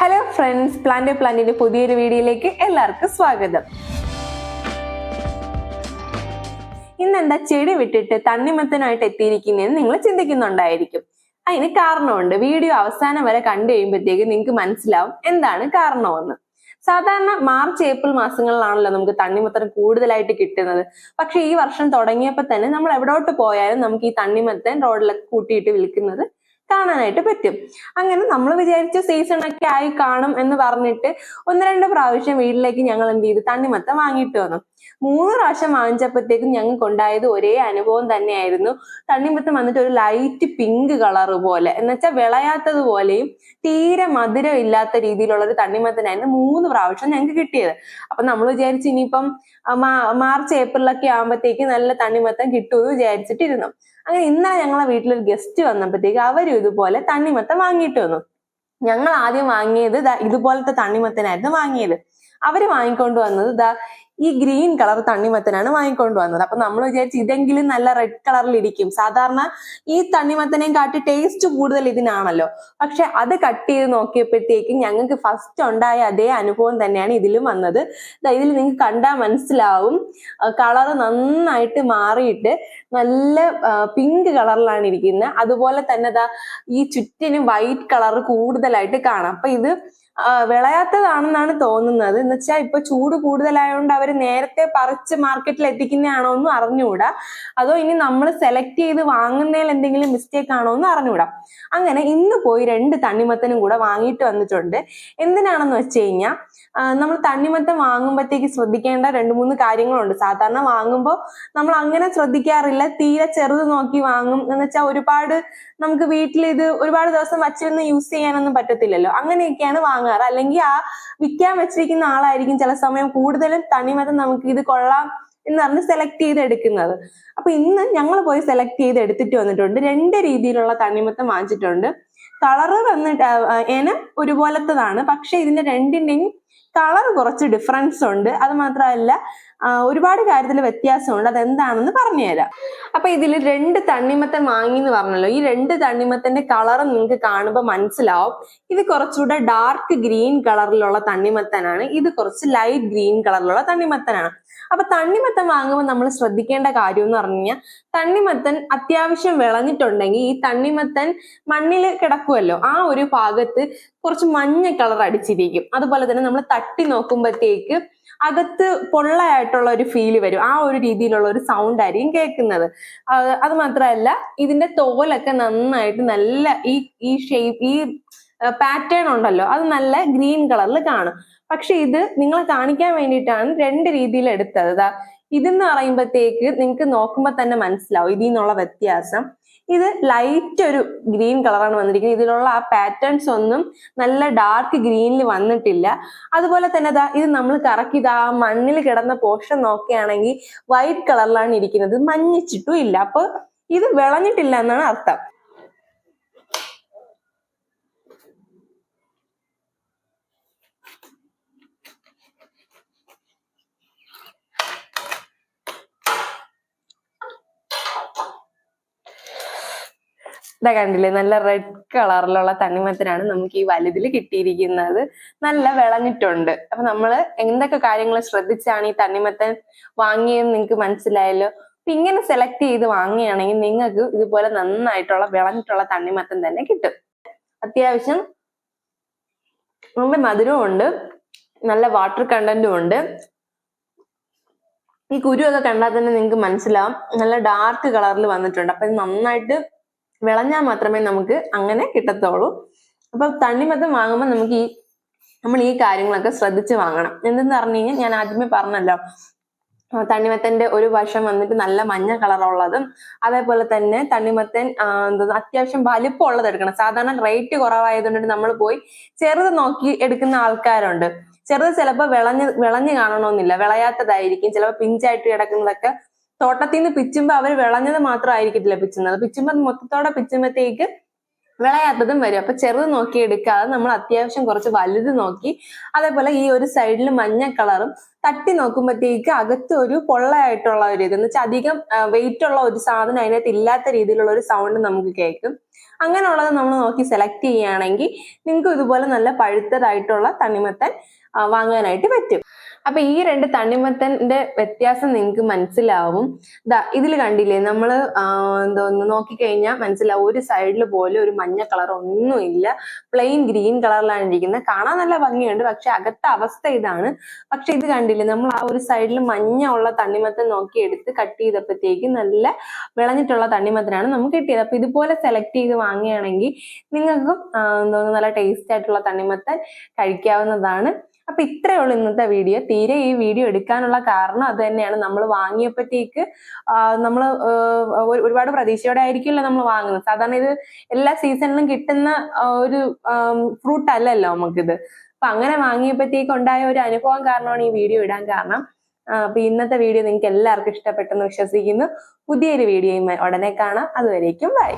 Hello friends plant പ്ലാന്റിന്റെ പുതിയൊരു വീഡിയോയിലേക്ക് എല്ലാവർക്കും സ്വാഗതം. ഇന്ന് എന്താ ചെടി വിട്ടിട്ട് തണ്ണിമത്തനായിട്ട് എത്തിയിരിക്കുന്നതെന്ന് നിങ്ങൾ ചിന്തിക്കുന്നുണ്ടായിരിക്കും. അതിന് കാരണമുണ്ട്. വീഡിയോ അവസാനം വരെ കണ്ടു കഴിയുമ്പോഴത്തേക്ക് നിങ്ങൾക്ക് മനസ്സിലാവും എന്താണ് കാരണമെന്ന്. സാധാരണ മാർച്ച് ഏപ്രിൽ മാസങ്ങളിലാണല്ലോ നമുക്ക് തണ്ണിമത്തൻ കൂടുതലായിട്ട് കിട്ടുന്നത്. പക്ഷെ ഈ വർഷം തുടങ്ങിയപ്പോൾ തന്നെ നമ്മൾ എവിടോട്ട് പോയാലും നമുക്ക് ഈ തണ്ണിമത്തൻ റോഡിലൊക്കെ കൂട്ടിയിട്ട് വിൽക്കുന്നത് കാണാനായിട്ട് പറ്റും. അങ്ങനെ നമ്മൾ വിചാരിച്ച സീസൺ ഒക്കെ ആയി കാണും എന്ന് പറഞ്ഞിട്ട് ഒന്ന് രണ്ട് പ്രാവശ്യം വീട്ടിലേക്ക് ഞങ്ങൾ എന്ത് ചെയ്തു? തണ്ണിമത്തം വാങ്ങിയിട്ട് വന്നു. മൂന്ന് പ്രാവശ്യം വാങ്ങിച്ചപ്പോഴത്തേക്കും ഞങ്ങൾക്ക് ഉണ്ടായത് ഒരേ അനുഭവം തന്നെയായിരുന്നു. തണ്ണിമത്തം വന്നിട്ട് ഒരു ലൈറ്റ് പിങ്ക് കളർ പോലെ. എന്നുവെച്ചാൽ വിളയാത്തത് പോലെയും തീരെ മധുരം ഇല്ലാത്ത രീതിയിലുള്ള ഒരു തണ്ണിമത്തനായിരുന്നു മൂന്ന് പ്രാവശ്യം ഞങ്ങൾക്ക് കിട്ടിയത്. അപ്പൊ നമ്മൾ വിചാരിച്ചു ഇനിയിപ്പം മാർച്ച് ഏപ്രിലൊക്കെ ആകുമ്പോഴത്തേക്ക് നല്ല തണ്ണിമത്തം കിട്ടുമെന്ന് വിചാരിച്ചിട്ടിരുന്നു. അങ്ങനെ ഇന്നലെ ഞങ്ങളെ വീട്ടിലൊരു ഗസ്റ്റ് വന്നപ്പോഴത്തേക്ക് അവരും ഇതുപോലെ തണ്ണിമത്തം വാങ്ങിയിട്ട് വന്നു. ഞങ്ങൾ ആദ്യം വാങ്ങിയത് ഇതുപോലത്തെ തണ്ണിമത്തനായിരുന്നു വാങ്ങിയത്. അവർ വാങ്ങിക്കൊണ്ട് വന്നത് ദാ ഈ ഗ്രീൻ കളർ തണ്ണിമത്തനാണ് വാങ്ങിക്കൊണ്ട് വന്നത് അപ്പൊ നമ്മൾ വിചാരിച്ചു ഇതെങ്കിലും നല്ല റെഡ് കളറിൽ ഇരിക്കും. സാധാരണ ഈ തണ്ണിമത്തനെയും കാട്ടി ടേസ്റ്റ് കൂടുതൽ ഇതിനാണല്ലോ. പക്ഷെ അത് കട്ട് ചെയ്ത് നോക്കിയപ്പോഴത്തേക്കും ഞങ്ങൾക്ക് ഫസ്റ്റ് ഉണ്ടായ അതേ അനുഭവം തന്നെയാണ് ഇതിലും വന്നത്. ഇതിൽ നിങ്ങൾക്ക് കണ്ടാൽ മനസ്സിലാവും. കളർ നന്നായിട്ട് മാറിയിട്ട് നല്ല പിങ്ക് കളറിലാണ് ഇരിക്കുന്നത്. അതുപോലെ തന്നെ ദാ ഈ ചുറ്റിന് വൈറ്റ് കളർ കൂടുതലായിട്ട് കാണാം. അപ്പൊ ഇത് വിളയാത്തതാണെന്നാണ് തോന്നുന്നത്. എന്ന് വെച്ചാൽ ഇപ്പൊ ചൂട് കൂടുതലായതുകൊണ്ട് അവർ നേരത്തെ പറിച്ച് മാർക്കറ്റിൽ എത്തിക്കുന്നതാണോ എന്നും അറിഞ്ഞുകൂടാ. അതോ ഇനി നമ്മൾ സെലക്ട് ചെയ്ത് വാങ്ങുന്നതിൽ എന്തെങ്കിലും മിസ്റ്റേക്ക് ആണോ എന്ന് അറിഞ്ഞുകൂടാ. അങ്ങനെ ഇന്ന് പോയി രണ്ട് തണ്ണിമത്തനും കൂടെ വാങ്ങിയിട്ട് വന്നിട്ടുണ്ട്. എന്തിനാണെന്ന് വെച്ച് കഴിഞ്ഞാൽ നമ്മൾ തണ്ണിമത്തം വാങ്ങുമ്പോഴത്തേക്ക് ശ്രദ്ധിക്കേണ്ട രണ്ട് മൂന്ന് കാര്യങ്ങളുണ്ട്. സാധാരണ വാങ്ങുമ്പോൾ നമ്മൾ അങ്ങനെ ശ്രദ്ധിക്കാറില്ല. തീരെ ചെറുത് നോക്കി വാങ്ങും. എന്ന് വെച്ചാൽ ഒരുപാട് നമുക്ക് വീട്ടിൽ ഇത് ഒരുപാട് ദിവസം വച്ചിരുന്ന് യൂസ് ചെയ്യാനൊന്നും പറ്റത്തില്ലല്ലോ. അങ്ങനെയൊക്കെയാണ് വാങ്ങാറ്. അല്ലെങ്കിൽ ആ വിൽക്കാൻ വെച്ചിരിക്കുന്ന ആളായിരിക്കും ചില സമയം കൂടുതലും തണ്ണിമത്തം നമുക്ക് ഇത് കൊള്ളാം എന്ന് പറഞ്ഞ് സെലക്ട് ചെയ്ത് എടുക്കുന്നത് അപ്പൊ ഇന്ന് ഞങ്ങൾ പോയി സെലക്ട് ചെയ്ത് എടുത്തിട്ട് വന്നിട്ടുണ്ട്. രണ്ട് രീതിയിലുള്ള തണ്ണിമത്തം വാങ്ങിച്ചിട്ടുണ്ട്. കളറ് വന്നിട്ട് ഇനം ഒരുപോലത്തതാണ്. പക്ഷെ ഇതിന്റെ രണ്ടിന്റെയും കളർ കുറച്ച് ഡിഫറൻസ് ഉണ്ട്. അത് മാത്രമല്ല ഒരുപാട് കാര്യത്തിൽ വ്യത്യാസമുണ്ട്. അതെന്താണെന്ന് പറഞ്ഞുതരാം. അപ്പൊ ഇതിൽ രണ്ട് തണ്ണിമത്തൻ വാങ്ങി എന്ന് പറഞ്ഞല്ലോ. ഈ രണ്ട് തണ്ണിമത്തന്റെ കളർ നിങ്ങൾക്ക് കാണുമ്പോൾ മനസ്സിലാവും. ഇത് കുറച്ചുകൂടെ ഡാർക്ക് ഗ്രീൻ കളറിലുള്ള തണ്ണിമത്തനാണ്. ഇത് കുറച്ച് ലൈറ്റ് ഗ്രീൻ കളറിലുള്ള തണ്ണിമത്തനാണ്. അപ്പൊ തണ്ണിമത്തൻ വാങ്ങുമ്പോൾ നമ്മൾ ശ്രദ്ധിക്കേണ്ട കാര്യം എന്ന് പറഞ്ഞു കഴിഞ്ഞാൽ തണ്ണിമത്തൻ അത്യാവശ്യം വിളഞ്ഞിട്ടുണ്ടെങ്കിൽ ഈ തണ്ണിമത്തൻ മണ്ണിൽ കിടക്കുമല്ലോ ആ ഒരു ഭാഗത്ത് കുറച്ച് മഞ്ഞ കളർ അടിച്ചിരിക്കും. അതുപോലെ തന്നെ നമ്മൾ തട്ടി നോക്കുമ്പോഴത്തേക്ക് അകത്ത് പൊള്ളയായിട്ടുള്ള ഒരു ഫീൽ വരും. ആ ഒരു രീതിയിലുള്ള ഒരു സൗണ്ട് ആയിരിക്കും കേൾക്കുന്നത്. അത് മാത്രമല്ല ഇതിന്റെ തോലൊക്കെ നന്നായിട്ട് നല്ല ഈ ഈ ഷേപ്പ് ഈ പാറ്റേൺ ഉണ്ടല്ലോ അത് നല്ല ഗ്രീൻ കളറിൽ കാണും. പക്ഷെ ഇത് നിങ്ങളെ കാണിക്കാൻ വേണ്ടിയിട്ടാണ് രണ്ട് രീതിയിൽ എടുത്തത് ഇതെന്ന് പറയുമ്പോഴത്തേക്ക് നിങ്ങൾക്ക് നോക്കുമ്പോൾ തന്നെ മനസ്സിലാവും ഇതിൽ നിന്നുള്ള വ്യത്യാസം. ഇത് ലൈറ്റ് ഒരു ഗ്രീൻ കളറാണ് വന്നിരിക്കുന്നത്. ഇതിലുള്ള ആ പാറ്റേൺസ് ഒന്നും നല്ല ഡാർക്ക് ഗ്രീനിൽ വന്നിട്ടില്ല. അതുപോലെ തന്നെ ദാ ഇത് നമ്മൾ കറക്കി ഇതാ മണ്ണിൽ കിടന്ന പോർഷൻ നോക്കുകയാണെങ്കിൽ വൈറ്റ് കളറിലാണ് ഇരിക്കുന്നത്. മഞ്ഞിച്ചിട്ടും ഇല്ല. അപ്പൊ ഇത് വിളഞ്ഞിട്ടില്ല എന്നാണ് അർത്ഥം. ഇതാ കണ്ടില്ലേ നല്ല റെഡ് കളറിലുള്ള തണ്ണിമത്തനാണ് നമുക്ക് ഈ വലുതിൽ കിട്ടിയിരിക്കുന്നത്. നല്ല വിളഞ്ഞിട്ടുണ്ട്. അപ്പൊ നമ്മൾ എന്തൊക്കെ കാര്യങ്ങൾ ശ്രദ്ധിച്ചാണ് ഈ തണ്ണിമത്തൻ വാങ്ങിയെന്ന് നിങ്ങൾക്ക് മനസ്സിലായല്ലോ? അപ്പൊ ഇങ്ങനെ സെലക്ട് ചെയ്ത് വാങ്ങുകയാണെങ്കിൽ നിങ്ങൾക്ക് ഇതുപോലെ നന്നായിട്ടുള്ള വിളഞ്ഞിട്ടുള്ള തണ്ണിമത്തൻ തന്നെ കിട്ടും. അത്യാവശ്യം നല്ല മധുരവും ഉണ്ട്. നല്ല വാട്ടർ കണ്ടന്റും ഉണ്ട്. ഈ കുരുവൊക്കെ കണ്ടാൽ തന്നെ നിങ്ങൾക്ക് മനസ്സിലാവും. നല്ല ഡാർക്ക് കളറിൽ വന്നിട്ടുണ്ട്. അപ്പൊ നന്നായിട്ട് വിളഞ്ഞാൽ മാത്രമേ നമുക്ക് അങ്ങനെ കിട്ടത്തുള്ളൂ. അപ്പൊ തണ്ണിമത്തം വാങ്ങുമ്പോൾ നമുക്ക് ഈ നമ്മൾ ഈ കാര്യങ്ങളൊക്കെ ശ്രദ്ധിച്ച് വാങ്ങണം. എന്തെന്ന് പറഞ്ഞു കഴിഞ്ഞാൽ ഞാൻ ആദ്യമേ പറഞ്ഞല്ലോ തണ്ണിമത്തന്റെ ഒരു വശം വന്നിട്ട് നല്ല മഞ്ഞ കളറുള്ളതും അതേപോലെ തന്നെ തണ്ണിമത്തൻ എന്താ അത്യാവശ്യം വലിപ്പമുള്ളത് എടുക്കണം. സാധാരണ റേറ്റ് കുറവായതുകൊണ്ട് നമ്മൾ പോയി ചെറുത് നോക്കി എടുക്കുന്ന ആൾക്കാരുണ്ട്. ചെറുത് ചിലപ്പോൾ വിളഞ്ഞ് വിളഞ്ഞ് കാണണമെന്നില്ല. വിളയാത്തതായിരിക്കും. ചിലപ്പോൾ പിഞ്ചായിട്ട് കിടക്കുന്നതൊക്കെ തോട്ടത്തിൽ നിന്ന് പിച്ചുമ്പോൾ അവർ വിളഞ്ഞത് മാത്രം ആയിരിക്കത്തില്ല പിച്ചുന്നത്. പിച്ചുമ്പോൾ മൊത്തത്തോടെ പിച്ചുമ്പോഴത്തേക്ക് വിളയാത്തതും വരും. അപ്പൊ ചെറുത് നോക്കി എടുക്കാതെ നമ്മൾ അത്യാവശ്യം കുറച്ച് വലുത് നോക്കി അതേപോലെ ഈ ഒരു സൈഡിൽ മഞ്ഞ കളറും തട്ടി നോക്കുമ്പോഴത്തേക്ക് അകത്ത് ഒരു പൊള്ളയായിട്ടുള്ള ഒരു ഇത്. എന്ന് വെച്ചാൽ അധികം വെയിറ്റ് ഉള്ള ഒരു സാധനം അതിനകത്ത് ഇല്ലാത്ത രീതിയിലുള്ള ഒരു സൗണ്ട് നമുക്ക് കേൾക്കും. അങ്ങനെയുള്ളത് നമ്മൾ നോക്കി സെലക്ട് ചെയ്യുകയാണെങ്കിൽ നിങ്ങൾക്ക് ഇതുപോലെ നല്ല പഴുത്തതായിട്ടുള്ള തണിമത്തൻ വാങ്ങാനായിട്ട് പറ്റും. അപ്പൊ ഈ രണ്ട് തണ്ണിമത്തന്റെ വ്യത്യാസം നിങ്ങൾക്ക് മനസ്സിലാവും. ദാ ഇതിൽ കണ്ടില്ലേ നമ്മൾ എന്തോന്ന് നോക്കിക്കഴിഞ്ഞാൽ മനസ്സിലാവും. ഒരു സൈഡിൽ പോലും ഒരു മഞ്ഞ കളർ ഒന്നുമില്ല. പ്ലെയിൻ ഗ്രീൻ കളറിലാണ് ഇരിക്കുന്നത്. കാണാൻ നല്ല ഭംഗിയുണ്ട്. പക്ഷെ അകത്തെ അവസ്ഥ ഇതാണ്. പക്ഷെ ഇത് കണ്ടില്ലേ നമ്മൾ ആ ഒരു സൈഡിൽ മഞ്ഞ ഉള്ള തണ്ണിമത്തൻ നോക്കി എടുത്ത് കട്ട് ചെയ്തപ്പോഴത്തേക്ക് നല്ല വിളഞ്ഞിട്ടുള്ള തണ്ണിമത്തനാണ് നമുക്ക് കിട്ടിയത്. അപ്പൊ ഇതുപോലെ സെലക്ട് ചെയ്ത് വാങ്ങുകയാണെങ്കിൽ നിങ്ങൾക്കും എന്തോന്ന് നല്ല ടേസ്റ്റ് ആയിട്ടുള്ള തണ്ണിമത്തൻ കഴിക്കാവുന്നതാണ്. അപ്പൊ ഇത്രയേ ഉള്ളൂ ഇന്നത്തെ വീഡിയോ. തീരെ ഈ വീഡിയോ എടുക്കാനുള്ള കാരണം അത് തന്നെയാണ്. നമ്മൾ വാങ്ങിയപ്പോഴത്തേക്ക് നമ്മൾ ഒരുപാട് പ്രതീക്ഷയോടെ ആയിരിക്കുമല്ലോ നമ്മൾ വാങ്ങുന്നത്. സാധാരണ ഇത് എല്ലാ സീസണിലും കിട്ടുന്ന ഒരു ഫ്രൂട്ട് അല്ലല്ലോ നമുക്കിത്. അപ്പൊ അങ്ങനെ വാങ്ങിയപ്പോഴത്തേക്ക് ഉണ്ടായ ഒരു അനുഭവം കാരണമാണ് ഈ വീഡിയോ ഇടാൻ കാരണം. അപ്പൊ ഇന്നത്തെ വീഡിയോ നിങ്ങൾക്ക് എല്ലാവർക്കും ഇഷ്ടപ്പെട്ടെന്ന് വിശ്വസിക്കുന്നു. പുതിയൊരു വീഡിയോയും ഉടനെ കാണാം. അതുവരേക്കും ബൈ.